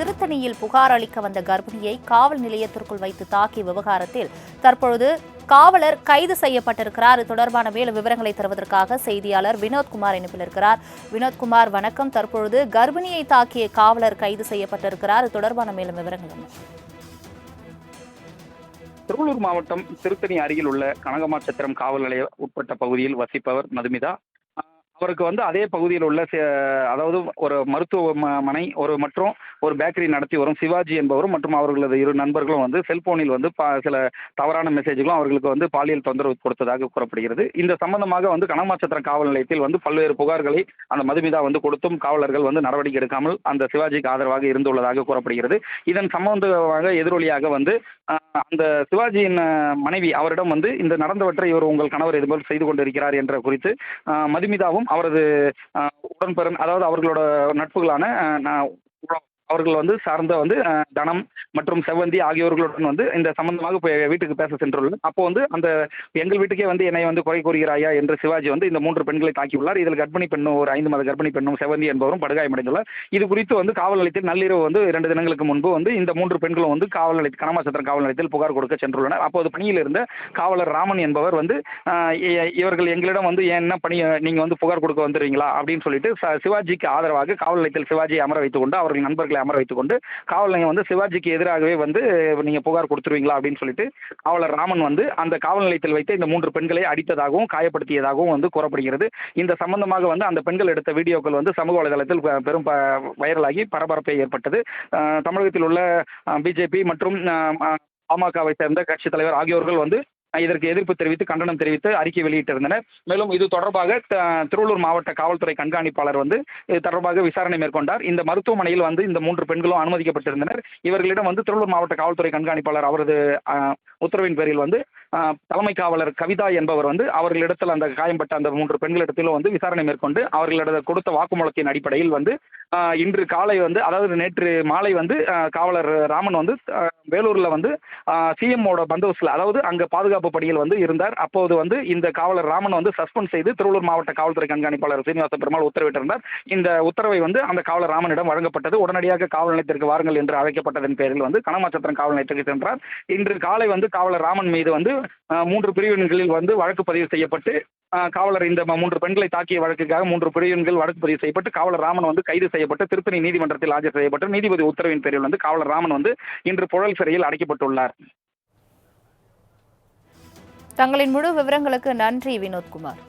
திருத்தணியில் புகார் அளிக்க வந்த கர்ப்பிணியை காவல் நிலையத்திற்குள் வைத்து தாக்கிய விவகாரத்தில் தற்பொழுது காவலர் கைது செய்யப்பட்டிருக்கிறார். இது தொடர்பான மேலும் விவரங்களை தருவதற்காக செய்தியாளர் வினோத்குமார் இணைப்பில் இருக்கிறார். வினோத்குமார் வணக்கம். தற்பொழுது கர்ப்பிணியை தாக்கிய காவலர் கைது செய்யப்பட்டிருக்கிறார். இது தொடர்பான மேலும் விவரங்கள் என்ன? திருவள்ளூர் மாவட்டம் திருத்தணி அருகில் உள்ள கனகமாச்சத்திரம் காவல் நிலைய உட்பட்ட பகுதியில் வசிப்பவர் மதுமிதா. அவருக்கு வந்து அதே பகுதியில் உள்ள அதாவது ஒரு மருத்துவமனை ஒரு மற்றும் ஒரு பேக்கரி நடத்தி வரும். சிவாஜி என்பவரும் மற்றும் அவர்களது இரு நண்பர்களும் வந்து செல்போனில் வந்து ப- சில தவறான மெசேஜ்களும் அவர்களுக்கு வந்து பாலியல் தொந்தரவு கொடுத்ததாக கூறப்படுகிறது. இந்த சம்பந்தமாக வந்து கனமாச்சத்திரம் காவல் நிலையத்தில் வந்து பல்வேறு புகார்களை அந்த மதுமிதா வந்து கொடுத்தும் காவலர்கள் வந்து நடவடிக்கை எடுக்காமல் அந்த சிவாஜிக்கு ஆதரவாக இருந்துள்ளதாக கூறப்படுகிறது. இதன் சம்பந்தமாக எதிரொலியாக வந்து அந்த சிவாஜியின் மனைவி அவரிடம் வந்து இந்த நடந்தவற்றை இவர் உங்கள் கணவர் இதுபோல் செய்து கொண்டிருக்கிறார் என்ற குறித்து மதுமிதாவும் அவரது ஆஹ் உடன்பிறன் அதாவது அவர்களோட நட்புகளான நான் அவர்கள் வந்து சார்ந்த வந்து தனம் மற்றும் செவ்வந்தி ஆகியோர்களுடன் வந்து இந்த சம்பந்தமாக வீட்டுக்கு பேச சென்றுள்ளனர். அப்போ வந்து அந்த எங்கள் வீட்டுக்கே வந்து என்னை வந்து குறை கூறுகிறாயா என்று சிவாஜி வந்து இந்த மூன்று பெண்களை தாக்கியுள்ளார். இதில் கர்ப்பிணி பெண்ணும் ஒரு ஐந்து மாத கர்ப்பிணி பெண்ணும் செவந்தி என்பவரும் படுகாயமடைந்துள்ளார் இது குறித்து வந்து காவல் நிலையத்தில் நள்ளிரவு வந்து இரண்டு தினங்களுக்கு முன்பு வந்து இந்த மூன்று பெண்களும் வந்து காவல் நிலையத்தில் கனமாசத்திரம் காவல் நிலையத்தில் புகார் கொடுக்க சென்றுள்ளனர். அப்போது பணியில் இருந்த காவலர் ராமன் என்பவர் வந்து இவர்கள் எங்களிடம் வந்து ஏன் என்ன பணி நீங்கள் வந்து புகார் கொடுக்க வந்துடுறீங்களா? அப்படின்னு சொல்லிட்டு சிவாஜிக்கு ஆதரவாக காவல் நிலையத்தில் சிவாஜியை அமர வைத்துக் கொண்டு அவர்கள் நண்பர்களை அமர வைத்துக் கொண்டு காவல் நிலையம் வந்து சிவாஜிக்கு எதிராகவே வந்து நீங்கள் புகார் கொடுத்துருவீங்களா அப்படின்னு சொல்லிட்டு காவலர் ராமன் வந்து அந்த காவல் நிலையத்தில் வைத்து இந்த மூன்று பெண்களை அடித்ததாகவும் காயப்படுத்தியதாகவும் வந்து கூறப்படுகிறது. இந்த சம்பந்தமாக வந்து அந்த பெண்கள் எடுத்த வீடியோக்கள் வந்து சமூக வலைதளத்தில் பெரும் ப- வைரலாகி பரபரப்பை ஏற்பட்டது. தமிழகத்தில் உள்ள பிஜேபி மற்றும் பாமகவை சேர்ந்த கட்சித் தலைவர் ஆகியோர்கள் வந்து இதற்கு எதிர்ப்பு தெரிவித்து கண்டனம் தெரிவித்து அறிக்கை வெளியிட்டிருந்தனர். மேலும் இது தொடர்பாக திருவள்ளூர் மாவட்ட காவல்துறை கண்காணிப்பாளர் வந்து இது தொடர்பாக விசாரணை மேற்கொண்டார். இந்த மருத்துவமனையில் வந்து இந்த மூன்று பெண்களும் அனுமதிக்கப்பட்டிருந்தனர். இவர்களிடம் வந்து திருவள்ளூர் மாவட்ட காவல்துறை கண்காணிப்பாளர் அவரது உத்தரவின் பேரில் வந்து தலைமை காவலர் கவிதா என்பவர் வந்து அவர்களிடத்தில் அந்த காயம்பட்ட அந்த மூன்று பெண்களிடத்திலும் வந்து விசாரணை மேற்கொண்டு அவர்களிட கொடுத்த வாக்குமூலத்தின் அடிப்படையில் வந்து இன்று காலை வந்து அதாவது நேற்று மாலை வந்து காவலர் ராமன் வந்து வேலூரில் வேலூர்ல வந்து சிஎம்மோட பந்தோபஸ்தில் அதாவது அங்க பாதுகாப்பு பணியில் வந்து இருந்தார். அப்போது வந்து இந்த காவலர் ராமன் வந்து சஸ்பெண்ட் செய்து திருவள்ளூர் மாவட்ட காவல்துறை கண்காணிப்பாளர் சீனிவாச பெருமாள் உத்தரவிட்டிருந்தார். இந்த உத்தரவை வந்து அந்த காவலர் ராமனிடம் வழங்கப்பட்டது. உடனடியாக காவல் நிலையத்திற்கு வாருங்கள் என்று அழைக்கப்பட்டதன் பேரில் வந்து கனமாச்சத்திரம் காவல் நிலையத்திற்கு சென்றார். இன்று காலை வந்து காவலர் ராமன் மீது வந்து மூன்று பிரிவின்களில் வந்து வழக்கு பதிவு செய்யப்பட்டு காவலர் இந்த மூன்று பெண்களை தாக்கிய வழக்குக்காக மூன்று பிரிவின்கள் வழக்கு பதிவு செய்யப்பட்டு காவலர் ராமன் வந்து கைது செய்யப்பட்டு திருத்தணி நீதிமன்றத்தில் ஆஜர் செய்யப்பட்டு நீதிபதி உத்தரவின் பேரில் வந்து காவலர் ராமன் வந்து இன்று புழல் சிறையில் அடைக்கப்பட்டுள்ளார். தங்களின் முழு விவரங்களுக்கு நன்றி வினோத்குமார்.